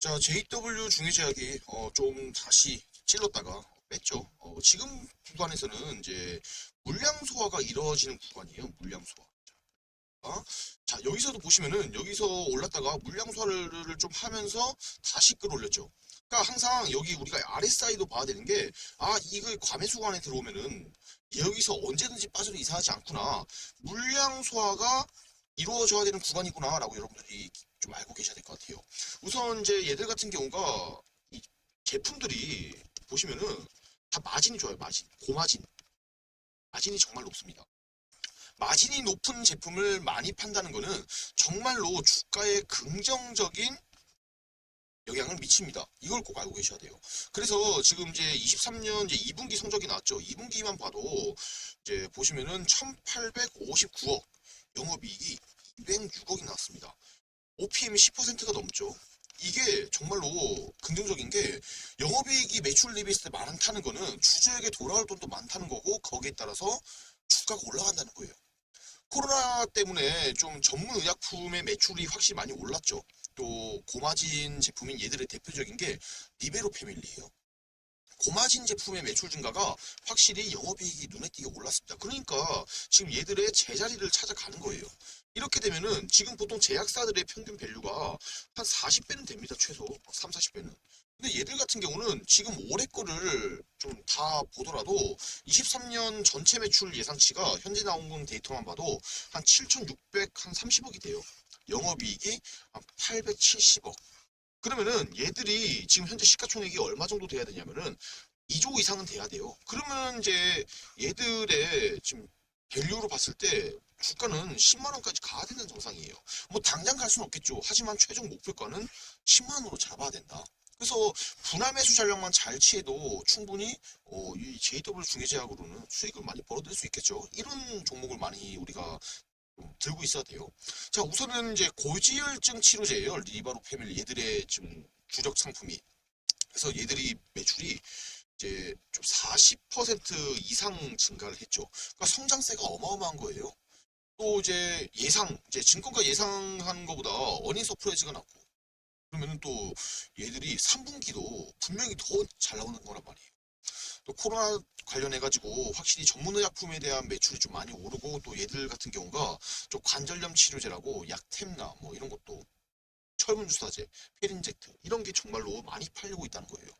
자, JW 중해제약이 어, 좀 다시 찔렀다가 뺐죠. 어, 지금 구간에서는 이제 물량 소화가 이루어지는 구간이에요. 물량 소화. 자, 자, 여기서도 보시면은 여기서 올랐다가 물량 소화를 좀 하면서 다시 끌어올렸죠. 그러니까 항상 여기 우리가 RSI도 봐야 되는 게 아, 이거 과매수 구간에 들어오면은 여기서 언제든지 빠져도 이상하지 않구나. 물량 소화가 이루어져야 되는 구간이구나라고 여러분들이 좀 알고 계셔야 될 것 같아요. 우선 이제 얘들 같은 경우가 이 제품들이 보시면은 다 마진이 좋아요. 마진, 고마진. 마진이 정말 높습니다. 마진이 높은 제품을 많이 판다는 거는 정말로 주가에 긍정적인 영향을 미칩니다. 이걸 꼭 알고 계셔야 돼요. 그래서 지금 이제 23년 이제 2분기 성적이 나왔죠. 2분기만 봐도 이제 보시면은 1,859억, 영업이익이 206억이 나왔습니다. OPM이 10%가 넘죠. 이게 정말로 긍정적인 게 영업이익이 매출 대비했을 때 많다는 거는 주주에게 돌아올 돈도 많다는 거고 거기에 따라서 주가가 올라간다는 거예요. 코로나 때문에 좀 전문 의약품의 매출이 확실히 많이 올랐죠. 또 고마진 제품인 얘들의 대표적인 게 리베로 패밀리예요. 고마진 제품의 매출 증가가 확실히 영업이익이 눈에 띄게 올랐습니다. 그러니까 지금 얘들의 제자리를 찾아가는 거예요. 이렇게 되면은 지금 보통 제약사들의 평균 밸류가 한 40배는 됩니다. 최소 3, 40배는. 근데 얘들 같은 경우는 지금 올해 거를 좀 다 보더라도 23년 전체 매출 예상치가 현재 나온 건 데이터만 봐도 한 7,600, 한 30억이 돼요. 영업이익이 한 870억. 그러면은 얘들이 지금 현재 시가총액이 얼마 정도 돼야 되냐면은 2조 이상은 돼야 돼요. 그러면 이제 얘들의 지금 밸류로 봤을 때 주가는 10만 원까지 가야 되는 정상이에요. 뭐 당장 갈 수는 없겠죠. 하지만 최종 목표가는 10만 원으로 잡아야 된다. 그래서 분할 매수 전략만 잘 취해도 충분히 어, 이 JW 중개제약으로는 수익을 많이 벌어들일 수 있겠죠. 이런 종목을 많이 우리가 좀 들고 있어야 돼요. 자, 우선은 이제 고지혈증 치료제예요. 리바로 패밀리 얘들의 좀 주력 상품이. 그래서 얘들이 매출이 이제 좀 40% 이상 증가를 했죠. 그러니까 성장세가 어마어마한 거예요. 또 이제 예상, 이제 증권가 예상한 것보다 어닝 서프라이즈가 났고, 그러면은 또 얘들이 3분기도 분명히 더 잘 나오는 거란 말이에요. 또 코로나 관련해가지고 확실히 전문의약품에 대한 매출이 좀 많이 오르고 또 얘들 같은 경우가 좀 관절염 치료제라고 약템나 뭐 이런 것도 철분주사제, 페린젝트 이런 게 정말로 많이 팔리고 있다는 거예요.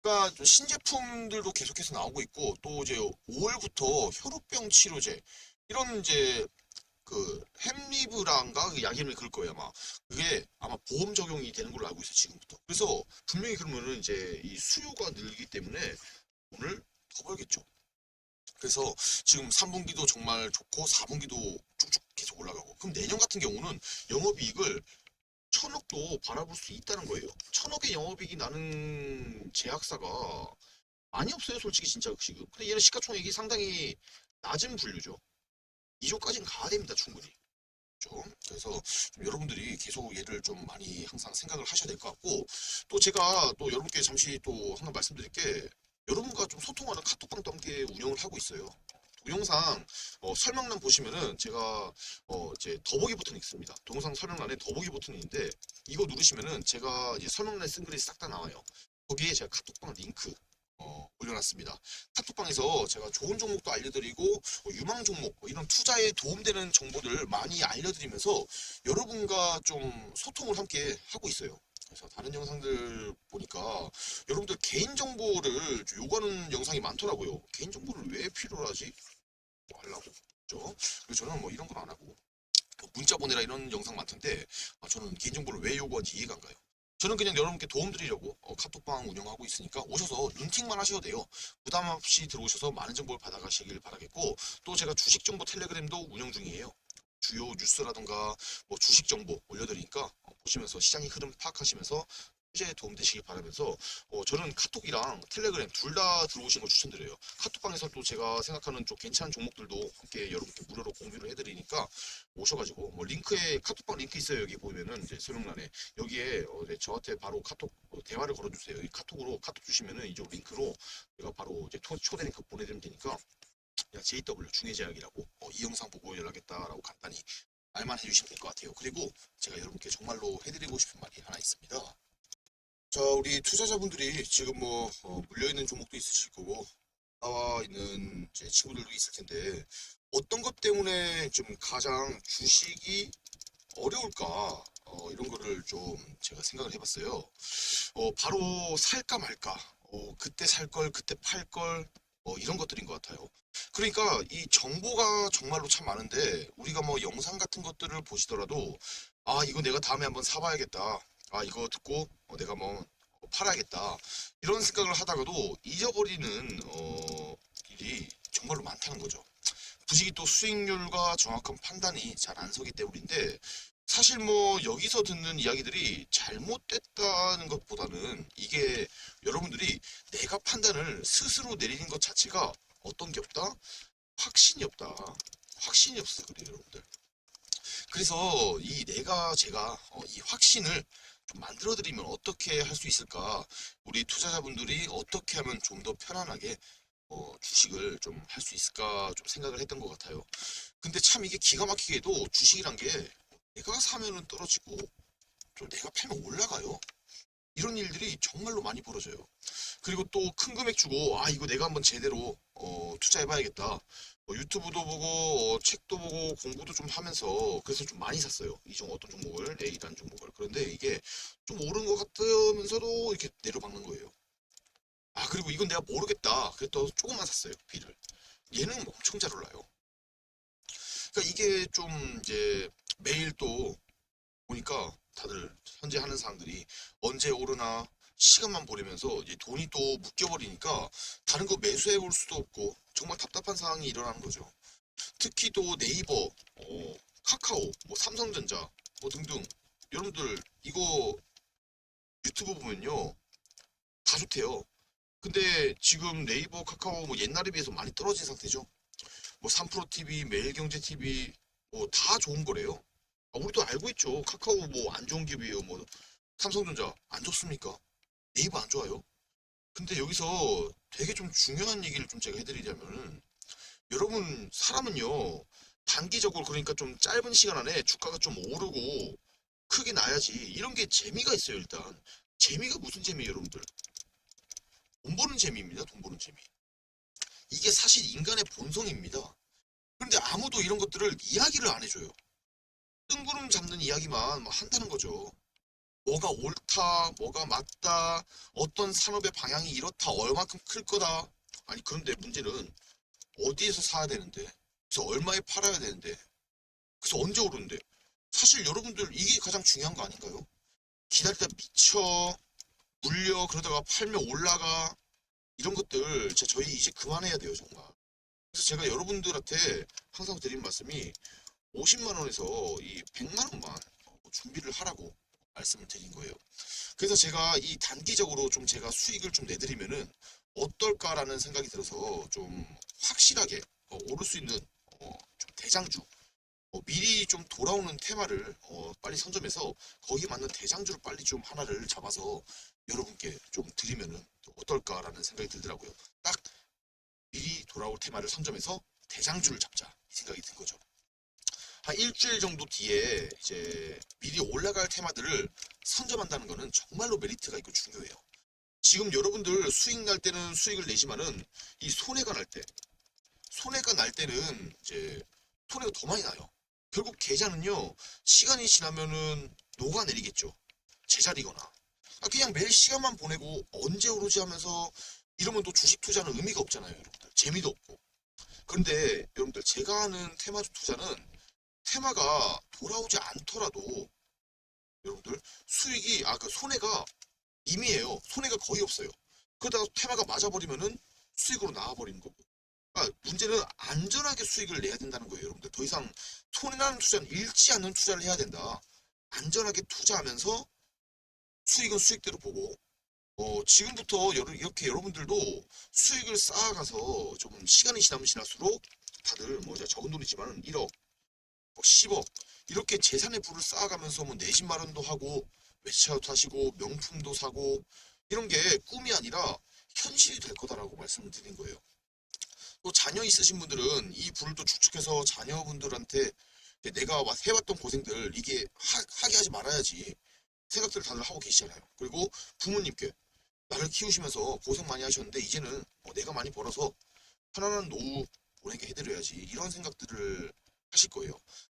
그러니까 좀 신제품들도 계속해서 나오고 있고 또 이제 5월부터 혈우병 치료제 이런 이제 그 햄리브란가? 그 약 이름이 그럴 거예요 아마. 그게 아마 보험 적용이 되는 걸로 알고 있어요 지금부터. 그래서 분명히 그러면은 이제 이 수요가 늘기 때문에 돈을 더 벌겠죠. 그래서 지금 3분기도 정말 좋고 4분기도 쭉쭉 계속 올라가고. 그럼 내년 같은 경우는 영업이익을 천억도 바라볼 수 있다는 거예요. 천억의 영업이익이 나는 제약사가 많이 없어요 솔직히 진짜 지금. 근데 얘는 시가총액이 상당히 낮은 분류죠. 2조까지는 가야 됩니다 충분히. 그렇죠? 그래서 좀 여러분들이 계속 얘를 좀 많이 항상 생각을 하셔야 될 것 같고 또 제가 또 여러분께 잠시 또 하나 말씀드릴 게 여러분과 좀 소통하는 카톡방도 함께 운영을 하고 있어요. 동영상 어, 설명란 보시면은 제가 어, 이제 더보기 버튼이 있습니다. 동영상 설명란에 더보기 버튼이 있는데 이거 누르시면은 제가 이제 설명란에 쓴 글이 싹 다 나와요. 거기에 제가 카톡방 링크 어, 올려놨습니다. 카톡방에서 제가 좋은 종목도 알려드리고 어, 유망 종목 뭐 이런 투자에 도움되는 정보들 많이 알려드리면서 여러분과 좀 소통을 함께 하고 있어요. 그래서 다른 영상들 보니까 여러분들 개인 정보를 좀 요구하는 영상이 많더라고요. 개인 정보를 왜 필요로 하지? 뭐 하려고 그죠? 그래서 저는 뭐 이런 건 안 하고 그 문자 보내라 이런 영상 많던데 아, 저는 개인 정보를 왜 요구하는지 이해가 안 가요. 저는 그냥 여러분께 도움 드리려고 어, 카톡방 운영하고 있으니까 오셔서 눈팅만 하셔도 돼요. 부담 없이 들어오셔서 많은 정보를 받아가시길 바라겠고 또 제가 주식 정보 텔레그램도 운영 중이에요. 주요 뉴스라던가 뭐 주식 정보 올려드리니까 어, 보시면서 시장의 흐름 파악하시면서 투자에 도움되시길 바라면서 어, 저는 카톡이랑 텔레그램 둘 다 들어오시는 걸 추천드려요. 카톡방에서 또 제가 생각하는 좀 괜찮은 종목들도 함께 여러분께 무료로 공유를 해드리니까 오셔가지고 뭐 링크에 카톡방 링크 있어요 여기 보면은 이제 설명란에 여기에 어, 네, 저한테 바로 카톡 어, 대화를 걸어주세요. 이 카톡으로 카톡 주시면은 이쪽 링크로 제가 바로 이제 토- 초대 링크 보내드리면 되니까 야, JW 중해제약이라고 어, 이 영상 보고 연락했다라고 간단히 말만 해주시면 될 것 같아요. 그리고 제가 여러분께 정말로 해드리고 싶은 말이 하나 있습니다. 자, 우리 투자자분들이 지금 뭐 어, 물려있는 종목도 있으실 거고 나와 있는 이제 친구들도 있을 텐데 어떤 것 때문에 좀 가장 주식이 어려울까 어, 이런 거를 좀 제가 생각을 해봤어요. 어, 바로 살까 말까, 어, 그때 살 걸, 그때 팔 걸, 어, 이런 것들인 것 같아요. 그러니까 이 정보가 정말로 참 많은데 우리가 뭐 영상 같은 것들을 보시더라도 아 이거 내가 다음에 한번 사봐야겠다. 아 이거 듣고 어, 내가 뭐 팔아야겠다. 이런 생각을 하다가도 잊어버리는 어, 일이 정말로 많다는 거죠. 부식이 또 수익률과 정확한 판단이 잘 안 서기 때문인데 사실 뭐 여기서 듣는 이야기들이 잘못됐다는 것보다는 이게 여러분들이 내가 판단을 스스로 내리는 것 자체가 어떤 게 없다? 확신이 없다. 확신이 없어 그래요 여러분들. 그래서 이 내가 제가 어, 이 확신을 좀 만들어드리면 어떻게 할 수 있을까? 우리 투자자분들이 어떻게 하면 좀 더 편안하게 어, 주식을 좀 할 수 있을까 좀 생각을 했던 것 같아요. 근데 참 이게 기가 막히게도 주식이란 게 내가 사면은 떨어지고 또 내가 팔면 올라가요. 이런 일들이 정말로 많이 벌어져요. 그리고 또 큰 금액 주고 아 이거 내가 한번 제대로 어, 투자해봐야겠다. 어, 유튜브도 보고 어, 책도 보고 공부도 좀 하면서 그래서 좀 많이 샀어요. 이종 어떤 종목을 A라는 종목을 그런데 이게 좀 오른 것 같으면서도 이렇게 내려박는 거예요. 아 그리고 이건 내가 모르겠다. 그래서 조금만 샀어요. B를. 얘는 엄청 잘 올라요. 그러니까 이게 좀 이제 매일 또 보니까 다들 현재 하는 사람들이 언제 오르나 시간만 보내면서 이제 돈이 또 묶여버리니까 다른 거 매수해 볼 수도 없고 정말 답답한 상황이 일어나는 거죠. 특히 또 네이버, 어, 카카오, 뭐 삼성전자, 뭐 등등 여러분들 이거 유튜브 보면요 다 좋대요. 근데 지금 네이버, 카카오 뭐 옛날에 비해서 많이 떨어진 상태죠. 뭐 3프로 TV, 매일경제 TV 뭐 다 좋은 거래요. 아, 우리도 알고 있죠. 카카오 뭐 안 좋은 기업이에요. 뭐 삼성전자 안 좋습니까? 네이버 안 좋아요. 근데 여기서 되게 좀 중요한 얘기를 좀 제가 해드리자면은 여러분 사람은요 단기적으로 그러니까 좀 짧은 시간 안에 주가가 좀 오르고 크게 나야지 이런 게 재미가 있어요 일단 재미가 무슨 재미예요 여러분들 돈 버는 재미입니다 돈 버는 재미 이게 사실 인간의 본성입니다 그런데 아무도 이런 것들을 이야기를 안 해줘요 뜬구름 잡는 이야기만 막 한다는 거죠 뭐가 옳다, 뭐가 맞다, 어떤 산업의 방향이 이렇다, 얼마큼 클 거다. 아니, 그런데 문제는 어디에서 사야 되는데, 그래서 얼마에 팔아야 되는데, 그래서 언제 오르는데. 사실 여러분들 이게 가장 중요한 거 아닌가요? 기다리다 미쳐, 물려, 그러다가 팔면 올라가. 이런 것들, 저희 이제 그만해야 돼요, 정말. 그래서 제가 여러분들한테 항상 드린 말씀이 50만 원에서 이 100만 원만 준비를 하라고 말씀을 드린 거예요. 그래서 제가 이 단기적으로 좀 제가 수익을 좀 내드리면은 어떨까라는 생각이 들어서 좀 확실하게 어, 오를 수 있는 어, 좀 대장주 어, 미리 좀 돌아오는 테마를 어, 빨리 선점해서 거기에 맞는 대장주를 빨리 좀 하나를 잡아서 여러분께 좀 드리면은 또 어떨까라는 생각이 들더라고요. 딱 미리 돌아올 테마를 선점해서 대장주를 잡자 이 생각이 든 거죠. 한 일주일 정도 뒤에 이제 미리 올라갈 테마들을 선점한다는 거는 정말로 메리트가 있고 중요해요. 지금 여러분들 수익 날 때는 수익을 내지만은 이 손해가 날 때, 손해가 날 때는 이제 손해가 더 많이 나요. 결국 계좌는요, 시간이 지나면은 녹아내리겠죠. 제자리거나. 아, 그냥 매일 시간만 보내고 언제 오르지 하면서 이러면 또 주식 투자는 의미가 없잖아요, 여러분들. 재미도 없고. 그런데 여러분들 제가 하는 테마 투자는 테마가 돌아오지 않더라도 여러분들 수익이 아그 손해가 임의예요. 손해가 거의 없어요. 그러다가 테마가 맞아버리면은 수익으로 나와버리는 거고. 그러니까 문제는 안전하게 수익을 내야 된다는 거예요, 여러분들. 더 이상 손해나는 투자는 잃지 않는 투자를 해야 된다. 안전하게 투자하면서 수익은 수익대로 보고 어, 지금부터 여러, 이렇게 여러분들도 수익을 쌓아가서 좀 시간이 지나면 지날수록 다들 뭐 적은 돈이지만 1억 뭐 10억 이렇게 재산의 부를 쌓아가면서 뭐 내 집 마련도 하고 외차도 타시고 명품도 사고 이런 게 꿈이 아니라 현실이 될 거다라고 말씀을 드린 거예요. 또 자녀 있으신 분들은 이 부를 또 축축해서 자녀분들한테 내가 와- 해왔던 고생들 이게 하, 하게 하지 말아야지 생각들을 다들 하고 계시잖아요. 그리고 부모님께 나를 키우시면서 고생 많이 하셨는데 이제는 뭐 내가 많이 벌어서 편안한 노후 보내게 해드려야지 이런 생각들을 하실 거예요.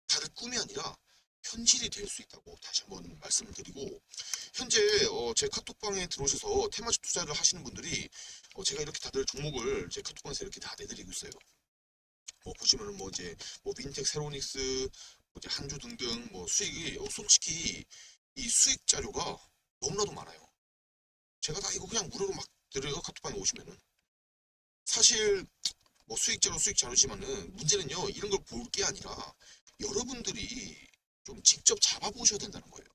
다들 꿈이 아니라 현실이 될 수 있다고 다시 한번 말씀을 드리고 현재 어, 제 카톡방에 들어오셔서 테마주 투자를 하시는 분들이 어, 제가 이렇게 다들 종목을 제 카톡방에서 이렇게 다 내드리고 있어요. 뭐 보시면은 뭐 이제 뭐 빈텍, 세로닉스, 뭐 이제 한주 등등 뭐 수익이 어, 솔직히 이 수익 자료가 너무나도 많아요. 제가 다 이거 그냥 무료로 막 드려요 카톡방에 오시면은 사실 뭐 수익 자료 수익 자료지만은 문제는요 이런 걸 볼 게 아니라 여러분들이 좀 직접 잡아보셔야 된다는 거예요.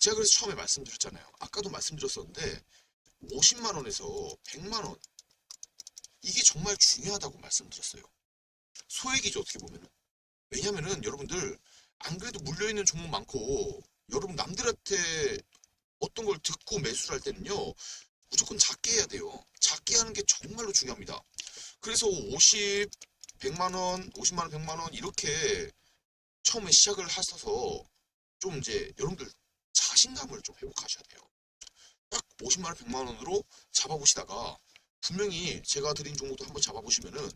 제가 그래서 처음에 말씀드렸잖아요. 아까도 말씀드렸었는데 50만 원에서 100만 원 이게 정말 중요하다고 말씀드렸어요. 소액이죠 어떻게 보면은. 왜냐면은 여러분들 안 그래도 물려있는 종목 많고 여러분 남들한테 어떤 걸 듣고 매수를 할 때는요 무조건 작게 해야 돼요. 작게 하는 게 정말로 중요합니다. 그래서 50, 100만 원, 50만 원, 100만 원 이렇게 처음에 시작을 하셔서 좀 이제 여러분들 자신감을 좀 회복하셔야 돼요. 딱 50만 원, 100만 원으로 잡아보시다가 분명히 제가 드린 종목도 한번 잡아보시면은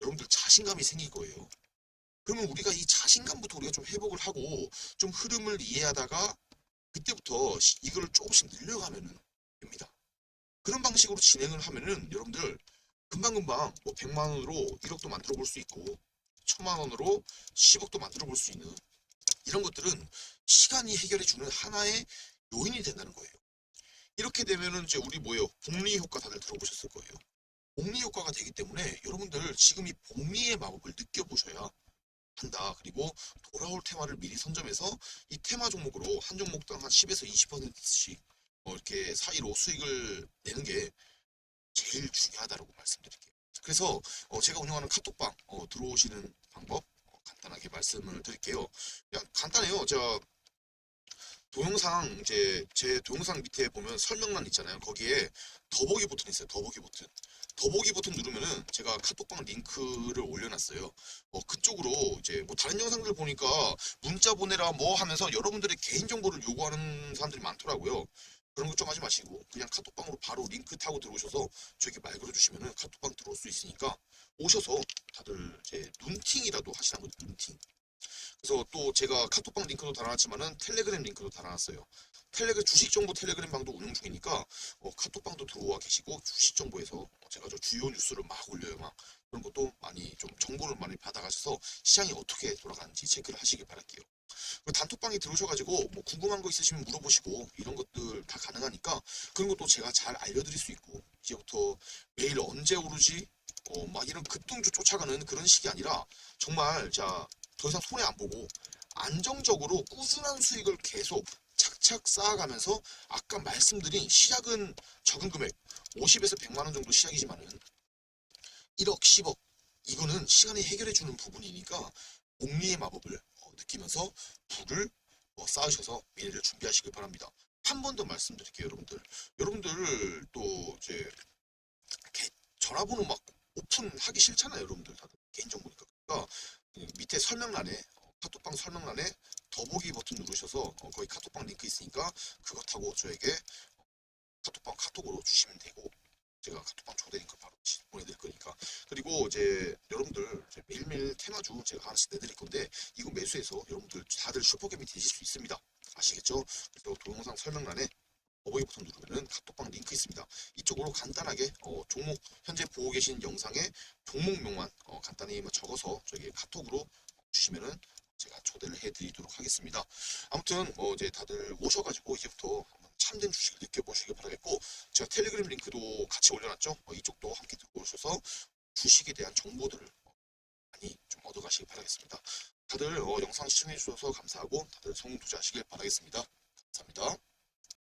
여러분들 자신감이 생길 거예요. 그러면 우리가 이 자신감부터 우리가 좀 회복을 하고 좀 흐름을 이해하다가 그때부터 시- 이거를 조금씩 늘려가면은 됩니다. 그런 방식으로 진행을 하면은 여러분들 금방금방 뭐 100만 원으로 1억도 만들어 볼 수 있고 1000만 원으로 10억도 만들어 볼 수 있는 이런 것들은 시간이 해결해 주는 하나의 요인이 된다는 거예요. 이렇게 되면은 이제 우리 뭐예요? 복리 효과 다들 들어보셨을 거예요. 복리 효과가 되기 때문에 여러분들 지금 이 복리의 마법을 느껴보셔야 한다. 그리고 돌아올 테마를 미리 선점해서 이 테마 종목으로 한 종목당 한 10에서 20%씩 어, 이렇게 사이로 수익을 내는 게 제일 중요하다고 말씀드릴게요. 그래서 어, 제가 운영하는 카톡방 어, 들어오시는 방법 어, 간단하게 말씀을 드릴게요. 그냥 간단해요. 제가 동영상 이제 제 동영상 밑에 보면 설명란 있잖아요. 거기에 더보기 버튼 있어요. 더보기 버튼. 더보기 버튼 누르면은 제가 카톡방 링크를 올려놨어요. 어, 그쪽으로 이제 뭐 다른 영상들 보니까 문자 보내라 뭐 하면서 여러분들의 개인 정보를 요구하는 사람들이 많더라고요. 그런 거좀 하지 마시고 그냥 카톡방으로 바로 링크 타고 들어오셔서 저에게 말 걸어주시면은 카톡방 들어올 수 있으니까 오셔서 다들 이제 눈팅이라도 하시는 거죠. 눈팅. 그래서 또 제가 카톡방 링크도 달아놨지만은 텔레그램 링크도 달아놨어요. 텔레그 주식 정보 텔레그램 방도 운영 중이니까 어, 카톡방도 들어와 계시고 주식 정보에서 제가 저 주요 뉴스를 막 올려요. 막 그런 것도 많이 좀 정보를 많이 받아가셔서 시장이 어떻게 돌아가는지 체크를 하시길 바랄게요. 단톡방에 들어오셔가지고 뭐 궁금한 거 있으시면 물어보시고 이런 것들 다 가능하니까 그런 것도 제가 잘 알려드릴 수 있고 이제부터 매일 언제 오르지 어, 막 이런 급등주 쫓아가는 그런 식이 아니라 정말 자 더 이상 손해 안 보고 안정적으로 꾸준한 수익을 계속 착착 쌓아가면서 아까 말씀드린 시작은 적은 금액 50에서 100만 원 정도 시작이지만은 1억 10억 이거는 시간이 해결해 주는 부분이니까 복리의 마법을 어, 느끼면서 부를 어, 쌓으셔서 미래를 준비하시길 바랍니다. 한 번 더 말씀드릴게요, 여러분들. 여러분들 또 이제 전화번호 막 오픈하기 싫잖아요, 여러분들 다들 개인정보니까. 그러니까 그 밑에 설명란에 어, 카톡방 설명란에 더보기 버튼 누르셔서 어, 거기 카톡방 링크 있으니까 그거 타고 저에게 어, 카톡방 카톡으로 주시면 되고 제가 카톡방 초대 링크 바로 지- 보내드릴 거니까 그리고 이제 여러분들 이제 매일매일 테마주 제가 하나씩 내드릴 건데 이거 매수해서 여러분들 다들 슈퍼겜이 되실 수 있습니다 아시겠죠? 그래서 동영상 설명란에 더보기 버튼 누르면은 카톡방 링크 있습니다 이쪽으로 간단하게 어, 종목 현재 보고 계신 영상에 종목명만 어, 간단히 뭐 적어서 저에게 카톡으로 주시면은 제가 초대를 해드리도록 하겠습니다. 아무튼 뭐 이제 다들 오셔가지고 이제부터 참된 주식을 느껴보시길 바라겠고 제가 텔레그램 링크도 같이 올려놨죠. 어, 이쪽도 함께 들어오셔서 주식에 대한 정보들을 어, 많이 좀 얻어가시길 바라겠습니다. 다들 어, 영상 시청해 주셔서 감사하고 다들 성공 투자하시길 바라겠습니다. 감사합니다.